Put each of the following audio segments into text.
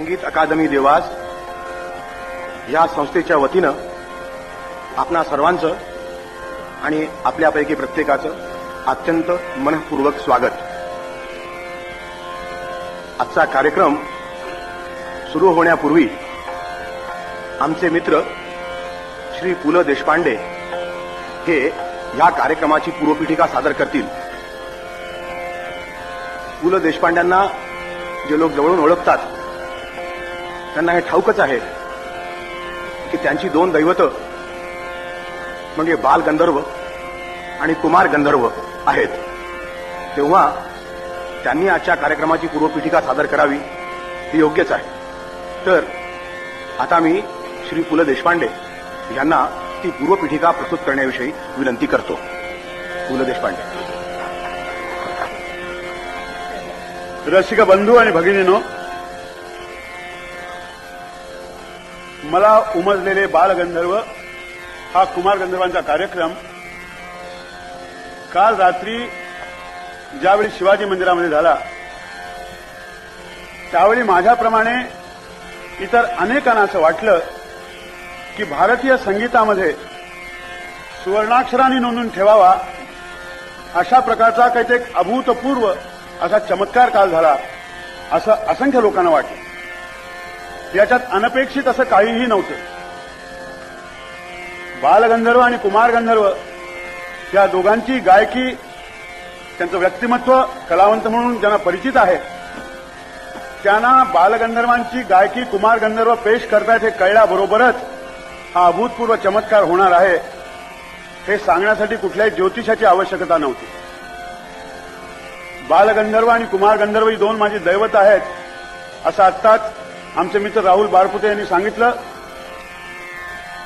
संगीत अकादमी देवास या संस्थेच्या वतीनं आपणा सर्वांचं आणि आपल्यापैकी प्रत्येकाचं अत्यंत मनपूर्वक स्वागत. आजचा कार्यक्रम सुरू होण्यापूर्वी आमचे मित्र श्री पु ल देशपांडे हे या कार्यक्रमाची पूर्वपीठिका सादर करतील. पु ल देशपांड्यांना जे लोक जवळून ओळखतात त्यांना हे ठाऊकच आहे की त्यांची दोन दैवत म्हणजे बाल गंधर्व आणि कुमार गंधर्व आहेत. तेव्हा त्यांनी आजच्या कार्यक्रमाची पूर्वपीठिका सादर करावी ही योग्यच आहे. तर आता मी श्री पु ल देशपांडे यांना ती पूर्वपीठिका प्रस्तुत करण्याविषयी विनंती करतो. पु ल देशपांडे. रसिक बंधू आणि भगिनीनो मला उमजलेले बालगंधर्व हा कुमार गंधर्वांचा कार्यक्रम काल रात्री ज्यावेळी शिवाजी मंदिरामध्ये झाला त्यावेळी माझ्याप्रमाणे इतर अनेकांना असं वाटलं की भारतीय संगीतामध्ये सुवर्णाक्षरांनी नोंदून ठेवावा अशा प्रकारचा काहीतरी एक अभूतपूर्व असा चमत्कार काल झाला असं असंख्य लोकांना वाटलं. याच्यात अनपेक्षित असं काहीही नव्हतं. बालगंधर्व आणि कुमार गंधर्व या दोघांची गायकी त्यांचं व्यक्तिमत्व कलावंत म्हणून ज्यांना परिचित आहे त्यांना बालगंधर्वांची गायकी कुमार गंधर्व पेश करतायत हे कळल्याबरोबरच हा अभूतपूर्व चमत्कार होणार आहे हे सांगण्यासाठी कुठल्याही ज्योतिषाची आवश्यकता नव्हती. बालगंधर्व आणि कुमार गंधर्व ही दोन माझी दैवत आहेत असं आत्ताच आमचे मित्र राहुल बारपुते यांनी सांगितलं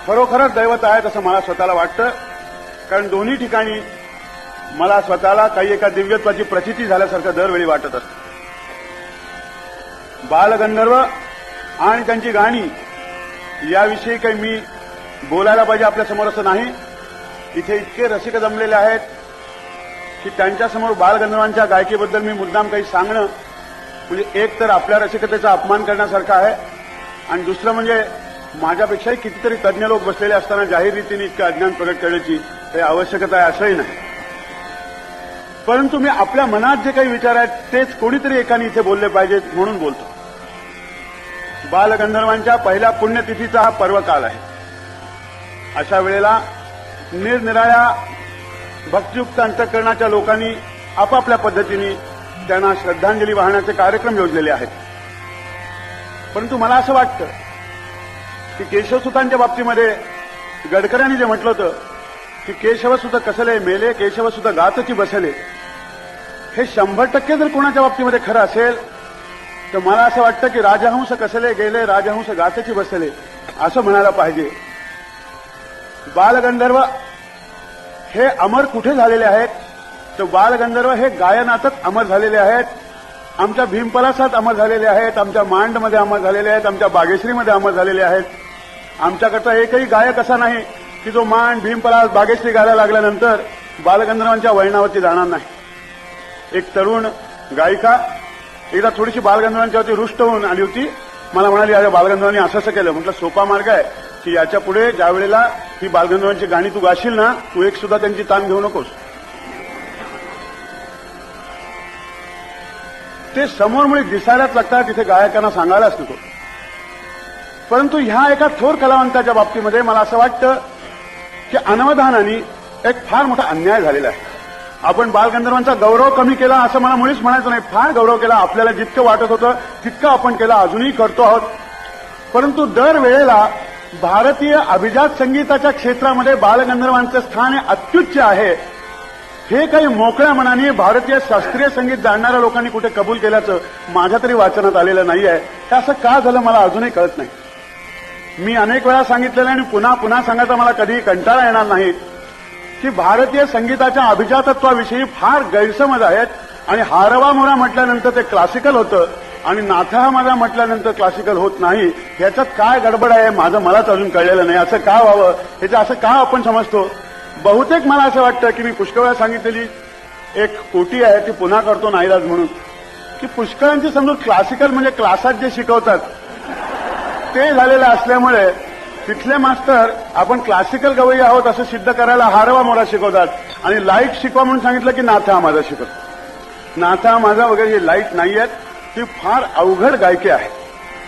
खरोखरच दैवत आहेत असं मला स्वतःला वाटतं. कारण दोन्ही ठिकाणी मला स्वतःला काही एका दिव्यत्वाची प्रचिती झाल्यासारखं दरवेळी वाटत असत. बालगंधर्व आणि त्यांची गाणी याविषयी काही मी बोलायला पाहिजे आपल्यासमोर असं नाही. इथे इतके रसिक जमलेले आहेत की त्यांच्यासमोर बालगंधर्वांच्या गायकीबद्दल मी मुद्दाम काही सांगणं म्हणजे एक तर आपल्या रसिकतेचा अपमान करण्यासारखं आहे. आणि दुसरं म्हणजे माझ्यापेक्षाही कितीतरी तज्ज्ञ लोक बसलेले असताना जाहीर रीतीने इतकं अज्ञान प्रकट करण्याची काही आवश्यकता आहे असंही नाही. परंतु मी आपल्या मनात जे काही विचार आहेत तेच कोणीतरी एकाने इथे बोलले पाहिजेत म्हणून बोलतो. बालगंधर्वांच्या पहिल्या पुण्यतिथीचा हा पर्वकाल आहे. अशा वेळेला निरनिराळ्या भक्तियुक्त अंतकरणाच्या लोकांनी आपापल्या पद्धतीने त्यांना श्रद्धांजली वाहण्याचे कार्यक्रम योजलेले आहेत. परंतु मला असं वाटतं की केशवसुतांच्या बाबतीमध्ये गडकऱ्यांनी जे म्हटलं होतं की केशवसुत कसले मेले केशवसुत गातची बसले हे शंभर टक्के जर कोणाच्या बाबतीमध्ये खरं असेल तर मला असं वाटतं की राजहंस कसले गेले राजहंस गातची बसले असं म्हणायला पाहिजे. बालगंधर्व हे अमर कुठे झालेले आहेत? तर बालगंधर्व हे गायनातच अमर झालेले आहेत. आमच्या भीमपलासात अमर झालेले आहेत. आमच्या मांडमध्ये अमर झालेले आहेत. आमच्या बागेश्रीमध्ये अमर झालेले आहेत. आमच्याकडचा एकही गायक असा नाही की जो मांड भीमपलास बागेश्री गायला लागल्यानंतर बालगंधर्वांच्या वळणावरती जाणार नाही. एक तरुण गायिका एकदा थोडीशी बालगंधर्वांच्यावरती रुष्ट होऊन आली होती. मला म्हणाली अरे बालगंधर्वांनी असं असं केलं. म्हटलं सोपा मार्ग आहे की याच्यापुढे ज्या वेळेला ही बालगंधर्वांची गाणी तू गाशील ना तू एक सुद्धा त्यांची ताण घेऊ नकोस. ते समोर दिसायलाच लागतात तिथे गायकांना सांगायलाच नको. परंतु ह्या एका थोर कलावंताच्या बाबतीमध्ये मला असं वाटतं की अनवधानाने एक फार मोठा अन्याय झालेला आहे. आपण बालगंधर्वांचा गौरव कमी केला असं मला मुळीच म्हणायचं नाही. फार गौरव केला आपल्याला जितकं वाटत होतं तितकं आपण केलं अजूनही करतो आहोत. परंतु दरवेळेला भारतीय अभिजात संगीताच्या क्षेत्रामध्ये बालगंधर्वांचं स्थान हे अत्युच्च आहे. हे काही मोकळ्या मनाने भारतीय शास्त्रीय संगीत जाणणाऱ्या लोकांनी कुठे कबूल केल्याचं माझ्या तरी वाचनात आलेलं नाही आहे हे असं का झालं मला अजूनही कळत नाही. मी अनेक वेळा सांगितलेलं आणि पुन्हा पुन्हा सांगायचा मला कधीही कंटाळा येणार नाही की भारतीय संगीताच्या अभिजातत्वाविषयी फार गैरसमज आहेत आणि हारवा मोरा म्हटल्यानंतर ते क्लासिकल होतं आणि नाथा माझा म्हटल्यानंतर क्लासिकल होत नाही. ह्याच्यात काय गडबड आहे माझं मलाच अजून कळलेलं नाही. असं का व्हावं? ह्याचं असं का आपण समजतो? बहुतेक मला असं वाटतं की मी पुष्कळ वेळा सांगितलेली एक कोटी आहे ती पुन्हा करतो नाईलाज म्हणून. की पुष्कळांची समजून क्लासिकल म्हणजे क्लासात जे शिकवतात ते झालेलं असल्यामुळे तिथले मास्टर आपण क्लासिकल गवई आहोत असं सिद्ध करायला हारवा मोरा शिकवतात आणि लाइट शिकवा म्हणून सांगितलं की नाथा माझा शिकवतो नाथा माझा वगैरे हे लाइट नाही आहेत ती फार अवघड गायकी आहे.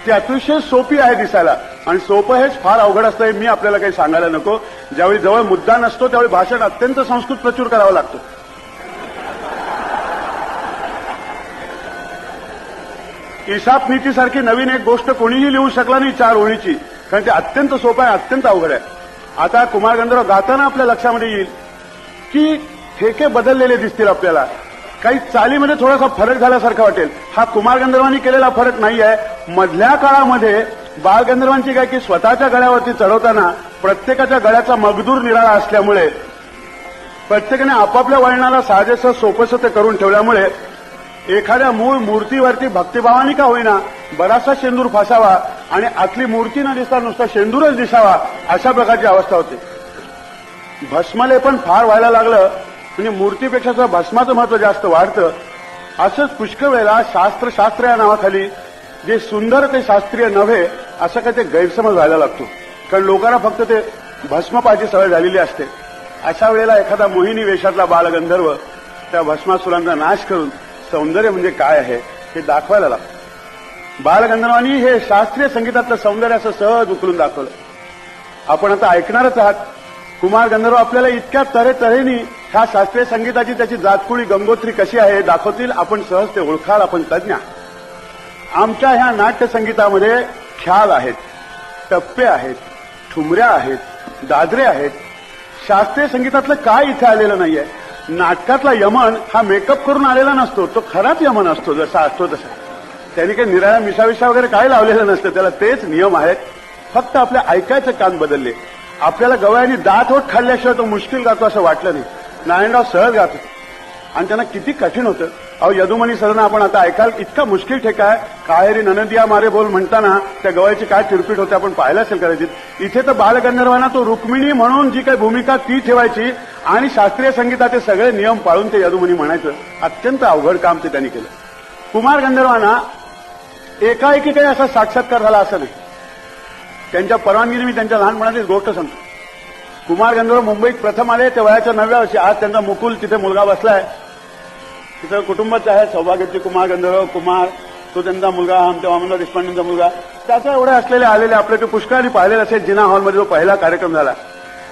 ती अतिशय सोपी आहे दिसायला. आणि सोपं हेच फार अवघड असतं हे मी आपल्याला काही सांगायला नको. ज्यावेळी जवळ मुद्दा नसतो त्यावेळी भाषण अत्यंत संस्कृत प्रचूर करावा लागतो. इसाप नीतीसारखी नवीन एक गोष्ट कोणीही लिहू शकला नाही चार ओळीची. कारण ते अत्यंत सोपं आहे अत्यंत अवघड आहे. आता कुमार गंधर्व गाताना आपल्या लक्षामध्ये येईल की ठेके बदललेले दिसतील आपल्याला. काही चालीमध्ये थोडासा फरक झाल्यासारखा वाटेल. हा कुमार गंधर्वांनी केलेला फरक नाही आहे मधल्या काळामध्ये बालगंधर्वांची गायकी स्वतःच्या गळ्यावरती चढवताना प्रत्येकाच्या गळ्याचा मगदूर निराळा असल्यामुळे प्रत्येकाने आपापल्या वळणाला साजेसं सोपंसं ते करून ठेवल्यामुळे एखाद्या मूळ मूर्तीवरती भक्तिभावानी का होईना बराचसा शेंदूर फासावा आणि आतली मूर्ती न दिसता नुसता शेंदूरच दिसावा अशा प्रकारची अवस्था होती. भस्मले पण फार व्हायला लागलं म्हणजे मूर्तीपेक्षा भस्माचं महत्त्व जास्त वाढतं असंच पुष्कळ वेळेला शास्त्र शास्त्र या नावाखाली जे सुंदर ते शास्त्रीय नव्हे असं काही ते गैरसमज व्हायला लागतो. कारण लोकांना फक्त ते भस्मपाची सवय झालेली असते. अशा वेळेला एखादा मोहिनी वेशातला बालगंधर्व त्या भस्मासुरांचा नाश करून सौंदर्य म्हणजे काय आहे हे दाखवायला लागतं. बालगंधर्वांनी हे शास्त्रीय संगीतातलं सौंदर्य असं सहज उकलून दाखवलं. आपण आता ऐकणारच आहात कुमार गंधर्व आपल्याला इतक्या तऱ्हे तऱ्हेने ह्या शास्त्रीय संगीताची त्याची जातकुळी गंगोत्री कशी आहे दाखवतील आपण सहज ते ओळखाल आपण तज्ञ आमच्या ह्या नाट्य संगीतामध्ये ख्याल आहेत टप्पे आहेत ठुमऱ्या आहेत दादरे आहेत. शास्त्रीय संगीतातलं काय इथे आलेलं नाहीये? नाटकातला यमन हा मेकअप करून आलेला नसतो तो खराच यमन असतो जसा असतो तसा. त्यांनी काही निराळ्या मिशाविशा वगैरे काय लावलेलं नसतं त्याला तेच नियम आहेत. फक्त आपल्या ऐकायचं कान बदलले. आपल्याला गवळ्यांनी दात होत खाल्ल्याशिवाय तो मुश्किल गातो असं वाटलं नाही. नारायणराव सहज गातो आणि त्यांना किती कठीण होतं. अहो यदुमणी सदन आपण आता ऐकाल इतका मुश्किल ठेका आहे. काहेरी ननदिया मारे बोल म्हणताना त्या गवळ्याची काय चिरपीट होते आपण पाहिलं असेल कदाचित. इथे तर बालगंधर्वांना तो रुक्मिणी म्हणून जी काही भूमिका ती ठेवायची आणि शास्त्रीय संगीताचे सगळे नियम पाळून ते यदुमणी म्हणायचं. अत्यंत अवघड काम ते त्यांनी केलं. कुमार गंधर्वांना एकाएकी काही असा साक्षात्कार झाला असं नाही. त्यांच्या परवानगीने मी त्यांच्या लहानपणाची गोष्ट सांगतो. कुमार गंधर्व मुंबईत प्रथम आले ते वयाच्या नवव्या वर्षी आज त्यांचा मुकुल तिथे मुलगा बसलाय. तिथं कुटुंबच आहे सौभाग्याचे कुमार गंधर्व कुमार तो त्यांचा मुलगा आमच्या वामनराव देशपांडेंचा मुलगा. त्याचा एवढे असलेले आलेले आपले ते पुष्कळाने पाहिलेले असेल जिना हॉलमध्ये जो पहिला कार्यक्रम झाला.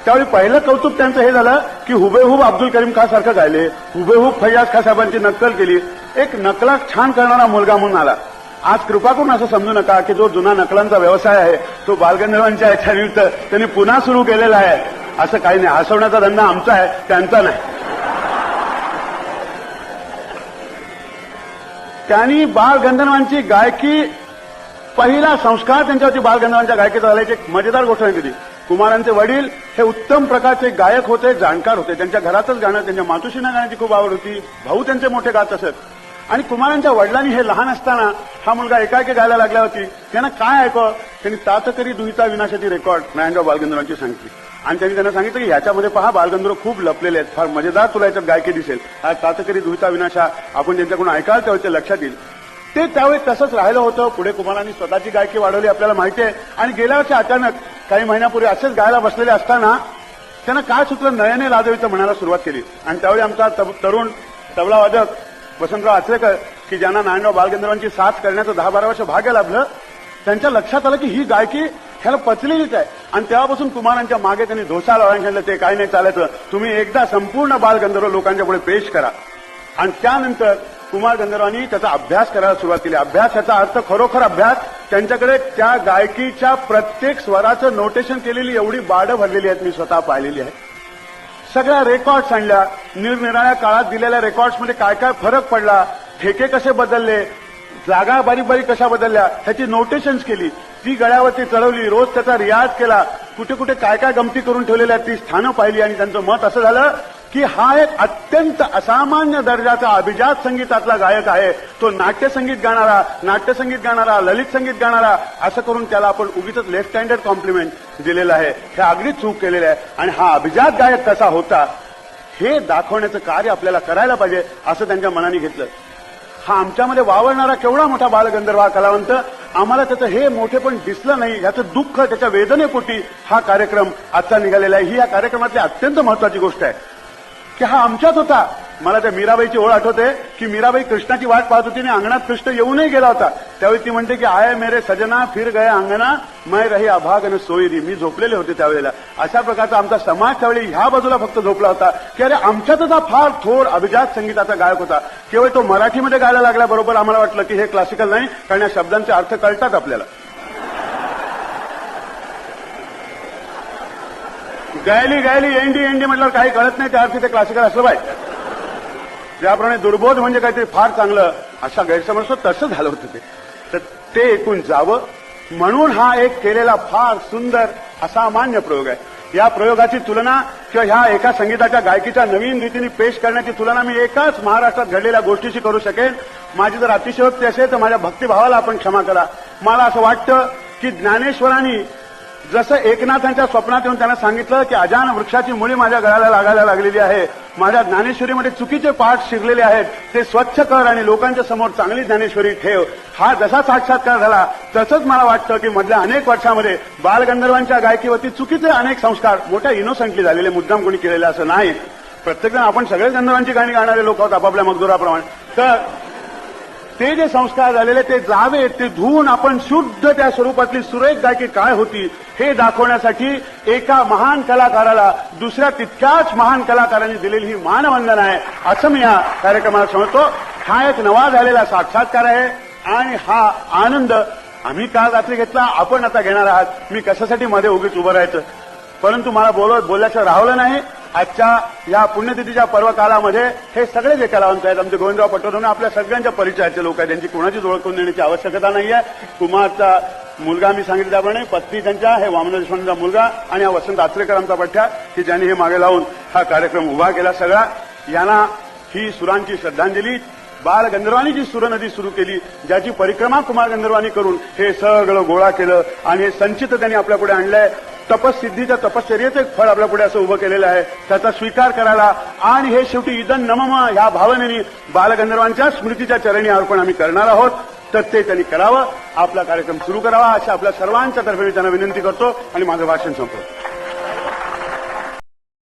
त्यावेळी पहिलं कौतुक त्यांचं हे झालं की हुबेहूब अब्दुल करीम खा सारखं गायले हुबेहूब फैयाज खा साहेबांची नक्कल केली. एक नकला छान करणारा मुलगा म्हणून आला. आज कृपा करून असं समजू नका की जो जुना नकलांचा व्यवसाय आहे तो बालगंधर्वांच्या याच्यानिमित्त त्यांनी पुन्हा सुरू केलेला आहे. असं काही नाही हसवण्याचा धंदा आमचा आहे त्यांचा नाही. त्यांनी बालगंधर्वांची गायकी पहिला संस्कार त्यांच्यावरती बालगंधर्वांच्या गायकीचा झाल्याची एक मजेदार गोष्ट नाही कुमारांचे वडील हे उत्तम प्रकारचे गायक होते जाणकार होते. त्यांच्या घरातच गाणं त्यांच्या मातुशींना गाण्याची खूप आवड होती. भाऊ त्यांचे मोठे गात असत. आणि कुमारांच्या वडिलांनी हे लहान असताना हा मुलगा एकाएकी गायला लागल्या होती त्यांना काय ऐकव? त्यांनी तातकरी दुहिता विनाशाची रेकॉर्ड नारायणराव बालगंधर्वांची सांगितली. आणि त्यांनी त्यांना सांगितलं की ह्याच्यामध्ये पहा बालगंधर्व खूप लपलेले आहेत. फार मजेदार तुला याच्यात गायकी दिसेल. हा तातकरी दुहिता विनाशा आपण ज्यांच्याकडून ऐकाल त्यावेळी ते लक्षात येईल. ते त्यावेळी तसंच राहिलं होतं. पुढे कुमारांनी स्वतःची गायकी वाढवली आपल्याला माहिती आहे. आणि गेल्या वर्षी अचानक काही महिन्यापूर्वी असेच गायला बसलेले असताना त्यांना काय सुचलं नयने लादवीचं म्हणायला सुरुवात केली. आणि त्यावेळी आमचा तब- तरुण तबलावादक वसंतराव आचरेकर की ज्यांना नारायणराव बालगंधर्वांची साथ करण्याचं दहा बारा वर्ष भाग्य लाभलं त्यांच्या लक्षात आलं की ही गायकी ह्याला पचलेलीच आहे. आणि तेव्हापासून कुमारांच्या मागे त्यांनी धोसा लावायला सांगितलं ते काही नाही चालायचं. तुम्ही एकदा संपूर्ण बालगंधर्व लोकांच्या पुढे पेश करा. आणि त्यानंतर कुमार गंधर्वांनी त्याचा अभ्यास करायला सुरुवात केली. अभ्यास याचा अर्थ खरोखर अभ्यास. त्यांच्याकडे त्या गायकीच्या प्रत्येक स्वराचं नोटेशन केलेली एवढी बाडं भरलेली आहेत मी स्वतः पाहिलेली आहे सगळ्या रेकॉर्ड्स आणल्या. निरनिराळ्या काळात दिलेल्या रेकॉर्ड्समध्ये काय काय फरक पडला ठेके कसे बदलले जागा बारीक बारीक कशा बदलल्या ह्याची नोटेशन्स केली. ती गळ्यावरती चढवली रोज त्याचा रियाज केला. कुठे कुठे काय काय गमती करून ठेवलेल्या ती स्थानं पाहिली आणि त्यांचं मत असं झालं की हा एक अत्यंत असामान्य दर्जाचा अभिजात संगीतातला गायक आहे. तो नाट्यसंगीत गाणारा नाट्यसंगीत गाणारा ललित संगीत गाणारा असं करून त्याला आपण उगीच लेफ्ट हँडेड कॉम्प्लिमेंट दिलेलं आहे. हे अगदीच चूक केलेलं आहे. आणि हा अभिजात गायक कसा होता हे दाखवण्याचं कार्य आपल्याला करायला पाहिजे असं त्यांच्या मनाने घेतलं. हा आमच्यामध्ये वावरणारा केवढा मोठा बालगंधर्व हा कलावंत आम्हाला त्याचं हे मोठे पण दिसलं नाही याचं दुःख त्याच्या वेदनेपोटी हा कार्यक्रम आजचा निघालेला आहे. ही या कार्यक्रमातली अत्यंत महत्वाची गोष्ट आहे. की हा आमच्यात होता. मला त्या मीराबाईची ओळ आठवते की मीराबाई कृष्णाची वाट पाहत होती आणि अंगणात कृष्ण येऊनही गेला होता. त्यावेळी ती म्हणते की आय मेरे सजना फिर गए अंगणा मै रही अभाग आणि सोयरी. मी झोपलेले होते त्यावेळेला. अशा प्रकारचा आमचा समाज त्यावेळी ह्या बाजूला फक्त झोपला होता. की अरे आमच्यातच हा फार थोर अभिजात संगीताचा गायक होता. केवळ तो मराठीमध्ये गायला लागल्याबरोबर आम्हाला वाटलं की हे क्लासिकल नाही कारण या शब्दांचे अर्थ कळतात आपल्याला. गायली गायली एनडी एनडी म्हटल्यावर काही कळत नाही त्या अर्थी ते क्लासिकल असलं पाहिजे. त्याप्रमाणे दुर्बोध म्हणजे काहीतरी फार चांगलं अशा गैरसमज तसं झालं होतं ते. तर ते एकूण जावं. म्हणून हा एक केलेला फार सुंदर असामान्य प्रयोग आहे. या प्रयोगाची तुलना किंवा ह्या एका संगीताच्या गायकीच्या नवीन रीतीने पेश करण्याची तुलना मी एकाच महाराष्ट्रात घडलेल्या गोष्टीशी करू शकेन. माझी जर अतिशयोक्ती असेल तर माझ्या भक्तिभावाला आपण क्षमा करा. मला असं वाटतं की ज्ञानेश्वरांनी जसं एकनाथांच्या स्वप्नात येऊन त्यांना सांगितलं की अजान वृक्षाची मुळी माझ्या गळाला लागायला लागलेली आहे माझ्या ज्ञानेश्वरीमध्ये चुकीचे पाठ शिरलेले आहेत ते स्वच्छ कर आणि लोकांच्या समोर चांगली ज्ञानेश्वरी ठेव. हा जसा साक्षात्कार झाला तसंच मला वाटतं की मधल्या अनेक वर्षामध्ये बालगंधर्वांच्या गायकीवरती चुकीचे अनेक संस्कार मोठ्या इनोसंटली झालेले मुद्दाम कोणी केलेले असं नाही. प्रत्येकजण आपण सगळे गंधर्वांची गाणी गाणारे लोक आहोत आपापल्या मजदुराप्रमाणे तर ते जे संस्कार झालेले ते जावे ते धुवून आपण शुद्ध त्या स्वरूपातली सुरेख गायकी काय होती हे दाखवण्यासाठी एका महान कलाकाराला दुसऱ्या तितक्याच महान कलाकारांनी दिलेली ही मानवंदना आहे असं मी या कार्यक्रमाला समजतो हा एक नवा झालेला साक्षात्कार आहे आणि हा आनंद आम्ही काल रात्री घेतला आपण आता घेणार आहात. मी कशासाठी मध्ये उगीच उभं राहायचं? परंतु मला बोलवत बोलल्याचं राहलं नाही. आजच्या या पुण्यतिथीच्या पर्व काळामध्ये हे सगळे जे कलावंत आहेत आमचे गोविंदराव पटवर्धन आपल्या सगळ्यांच्या परिचयाचे लोक आहेत. त्यांची कोणाचीच ओळख करून देण्याची आवश्यकता नाहीये. कुमारचा मुलगा मी सांगितल्याप्रमाणे पत्नी त्यांच्या हे वामन देशपांडेचा मुलगा आणि हा वसंत आचरेकर आमचा पठ्ठ्या की ज्यांनी हे मागे लावून हा कार्यक्रम उभा केला सगळा. यांना ही सुरांची श्रद्धांजली बाल गंधर्वांनी जी सुरनदी सुरू केली ज्याची परिक्रमा कुमार गंधर्वांनी करून हे सगळं गोळा केलं आणि हे संचित त्यांनी आपल्यापुढे आणलंय. तपस्सिद्धीच्या तपश्चर्याचं एक फळ आपल्या पुढे असं उभं केलेलं आहे. त्याचा स्वीकार करायला आणि हे शेवटी इदन नमम ह्या भावनेने बालगंधर्वांच्या स्मृतीच्या चरणी अर्पण आम्ही करणार आहोत. तर ते त्यांनी करावं. आपला कार्यक्रम सुरू करावा अशा आपल्या सर्वांच्या तर्फे मी त्यांना विनंती करतो आणि माझं भाषण संपवतो.